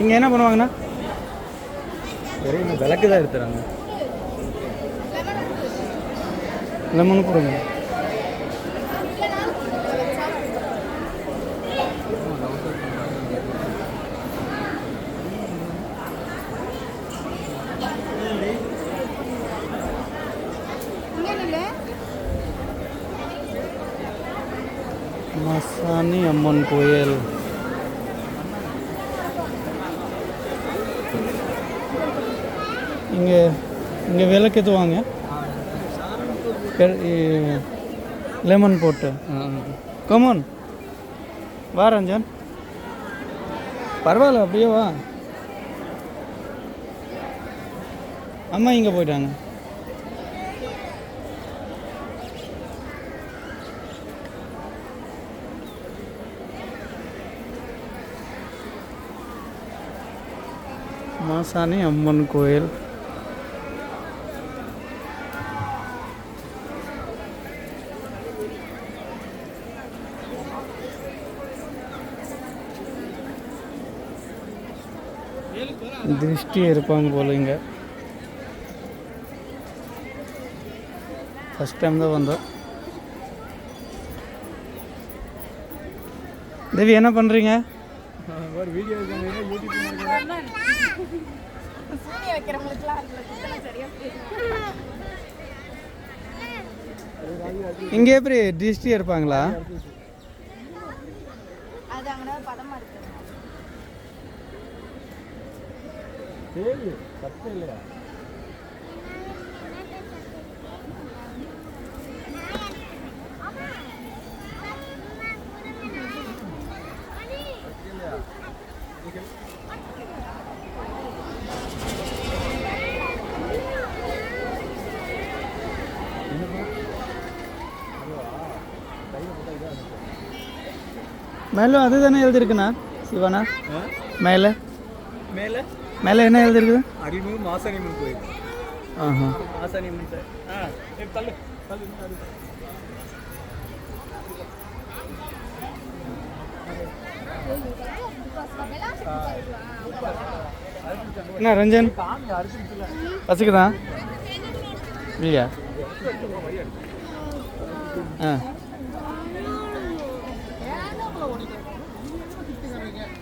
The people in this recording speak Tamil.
இங்கே என்ன பண்ணுவாங்கண்ணா ஒரே இன்னும் விளக்கு தான் எடுத்துறாங்க. லெமன் கொடுங்க. மசானி அம்மன் கோயில். இங்கே இங்கே விளக்கு எதுவாங்க லெமன் போட்டு. கமான் வா ரஞ்சன். பரவாயில்ல அப்படியே வா. அம்மா இங்கே போயிட்டாங்க. மாசாணி அம்மன் கோயில். திருஷ்டி இருப்பாங்க போல இங்கே. ஃபஸ்ட் டைம் தான் வந்தோம். தேவி என்ன பண்ணுறீங்க ஒரு வீடியோ யூடியூப் சூனிய வைக்கிறவங்களுக்குலாம் சரியா. இங்கே எப்படி திருஷ்டி இருப்பாங்களா? அது மேலே அதுதானே எழுதிருக்குண்ணா சிவனா மேலே? மேலே? மேலே என்ன எழுதிருக்குது அடிமுக மாசாணியம்மன் கோயில். ஆஹா. மாசாணியம்மன் தள்ளு தள்ளு. என்ன ரஞ்சன்? சாமி அடிச்சிருச்சுல பசிக்குதா? இல்லையா? 嗯。